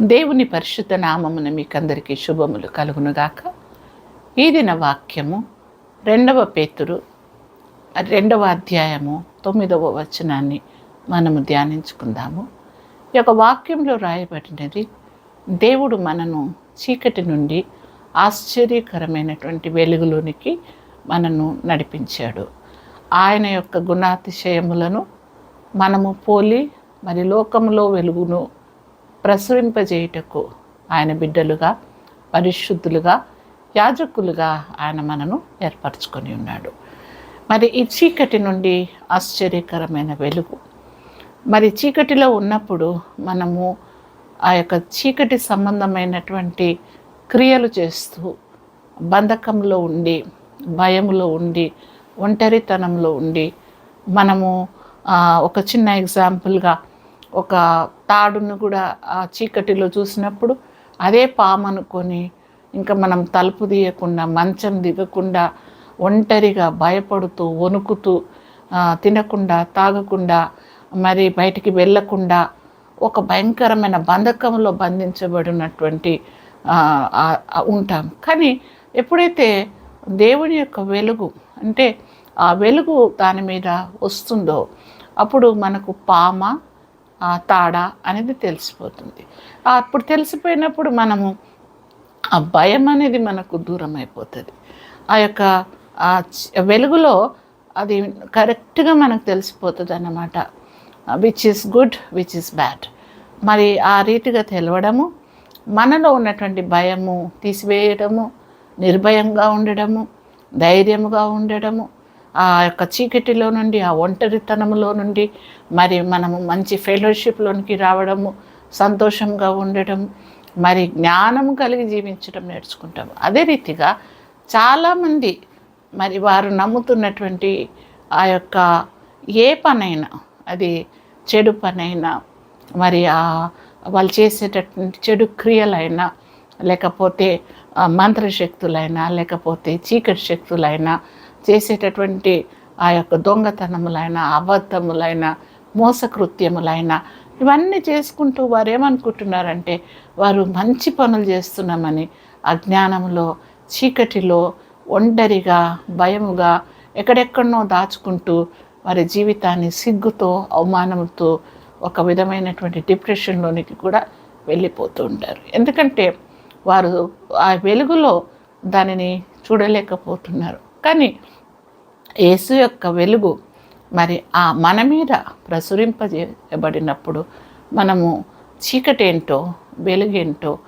దేవుని పరిశుద్ధ నామమున మీకందరికీ శుభములు కలుగునుగాక. ఈ దిన వాక్యము రెండవ పేతురు రెండవ అధ్యాయము తొమ్మిదవ వచనాన్ని మనము ధ్యానించుకుందాము. ఈ యొక్క వాక్యంలో రాయబడినది దేవుడు మనను చీకటి నుండి ఆశ్చర్యకరమైనటువంటి వెలుగులోనికి మనను నడిపించాడు. ఆయన యొక్క గుణాతిశయములను మనము పోలి మరి లోకములో వెలుగును ప్రసరింపజేయుటకు ఆయన బిడ్డలుగా పరిశుద్ధులుగా యాజకులుగా ఆయన మనను ఏర్పరచుకొని ఉన్నాడు. మరి ఈ చీకటి నుండి ఆశ్చర్యకరమైన వెలుగు. మరి చీకటిలో ఉన్నప్పుడు మనము ఆ యొక్క చీకటి సంబంధమైనటువంటి క్రియలు చేస్తూ బంధకంలో ఉండి భయములో ఉండి ఒంటరితనంలో ఉండి మనము ఒక చిన్న ఎగ్జాంపుల్గా ఒక తాడును కూడా ఆ చీకటిలో చూసినప్పుడు అదే పాము అనుకొని ఇంకా మనం తలుపు తీయకుండా మంచం దిగకుండా ఒంటరిగా భయపడుతూ వణుకుతూ తినకుండా తాగకుండా మరి బయటికి వెళ్ళకుండా ఒక భయంకరమైన బంధకంలో బంధించబడినటువంటి ఉంటాం. కానీ ఎప్పుడైతే దేవుని యొక్క వెలుగు అంటే ఆ వెలుగు దాని మీద వస్తుందో అప్పుడు మనకు పామ తాడ అనేది తెలిసిపోతుంది. అప్పుడు తెలిసిపోయినప్పుడు మనము ఆ భయం అనేది మనకు దూరం అయిపోతుంది ఆ యొక్క వెలుగులో అది కరెక్ట్గా మనకు తెలిసిపోతుంది అన్నమాట which is good which is bad మరి ఆ రీతిగా తెలవడము మనలో ఉన్నటువంటి భయము తీసివేయడము నిర్భయంగా ఉండడము ధైర్యముగా ఉండడము ఆ యొక్క చీకటిలో నుండి ఆ ఒంటరితనంలో నుండి మరి మనము మంచి ఫెలోషిప్లోనికి రావడము సంతోషంగా ఉండడం మరి జ్ఞానం కలిగి జీవించడం నేర్చుకుంటాం. అదే రీతిగా చాలామంది మరి వారు నమ్ముతున్నటువంటి ఆ యొక్క ఏ పనైనా అది చెడు పనైనా మరి ఆ వాళ్ళు చేసేటటువంటి చెడు క్రియలైనా లేకపోతే మంత్రశక్తులైనా లేకపోతే చీకటి శక్తులైనా చేసేటటువంటి ఆ యొక్క దొంగతనములైన అబద్ధములైన మోసకృత్యములైన ఇవన్నీ చేసుకుంటూ వారు ఏమనుకుంటున్నారంటే వారు మంచి పనులు చేస్తున్నామని అజ్ఞానంలో చీకటిలో ఒంటరిగా భయముగా ఎక్కడెక్కడనో దాచుకుంటూ వారి జీవితాన్ని సిగ్గుతో అవమానంతో ఒక విధమైనటువంటి డిప్రెషన్లోనికి కూడా వెళ్ళిపోతూ ఉంటారు. ఎందుకంటే వారు ఆ వెలుగులో దానిని చూడలేకపోతున్నారు. కానీ యేసు యొక్క వెలుగు మరి ఆ మన మీద ప్రసురింపజేయబడినప్పుడు మనము చీకటేంటో ఏంటో వెలుగేంటో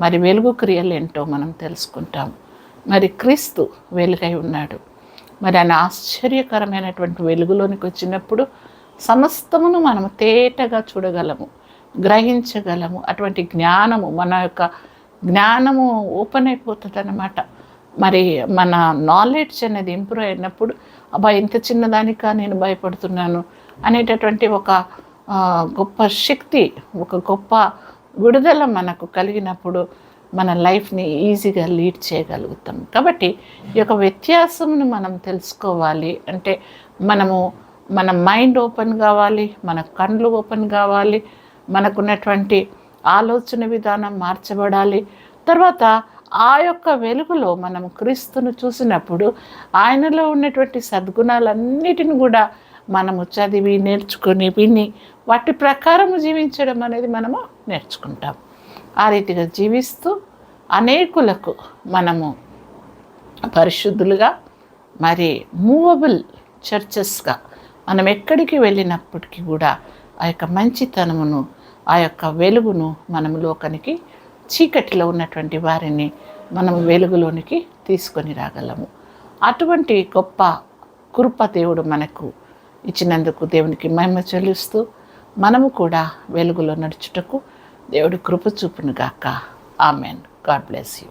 మరి వెలుగు క్రియలు ఏంటో మనం తెలుసుకుంటాం. మరి క్రీస్తు వెలుగై ఉన్నాడు. మరి ఆయన ఆశ్చర్యకరమైనటువంటి వెలుగులోనికి వచ్చినప్పుడు సమస్తమును మనము తేటగా చూడగలము గ్రహించగలము. అటువంటి జ్ఞానము మన యొక్క జ్ఞానము ఓపెన్ అయిపోతుంది అన్నమాట మరి మన నాలెడ్జ్ అనేది ఇంప్రూవ్ అయినప్పుడు అబ్బా ఇంత చిన్నదానికా నేను భయపడుతున్నాను అనేటటువంటి ఒక గొప్ప శక్తి ఒక గొప్ప విడుదల మనకు కలిగినప్పుడు మన లైఫ్ని ఈజీగా లీడ్ చేయగలుగుతాం. కాబట్టి ఈ యొక్క వ్యత్యాసంను మనం తెలుసుకోవాలి. అంటే మనము మన మైండ్ ఓపెన్ కావాలి మన కళ్ళు ఓపెన్ కావాలి మనకున్నటువంటి ఆలోచన విధానం మార్చబడాలి. తర్వాత ఆ యొక్క వెలుగులో మనం క్రీస్తును చూసినప్పుడు ఆయనలో ఉన్నటువంటి సద్గుణాలన్నిటిని కూడా మనము చదివి నేర్చుకొని విని వాటి ప్రకారము జీవించడం అనేది మనము నేర్చుకుంటాం. ఆ రీతిగా జీవిస్తూ అనేకులకు మనము పరిశుద్ధులుగా మరి మూవబుల్ చర్చెస్గా మనం ఎక్కడికి వెళ్ళినప్పటికీ కూడా ఆ యొక్క మంచితనమును ఆ యొక్క వెలుగును మనం లోకానికి చీకటిలో ఉన్నటువంటి వారిని మనం వెలుగులోనికి తీసుకొని రాగలము. అటువంటి గొప్ప కృప దేవుడు మనకు ఇచ్చినందుకు దేవునికి మహిమ చెల్లిస్తూ మనము కూడా వెలుగులో నడుచుటకు దేవుడు కృప చూపును గాక ఆమెన్. God bless you.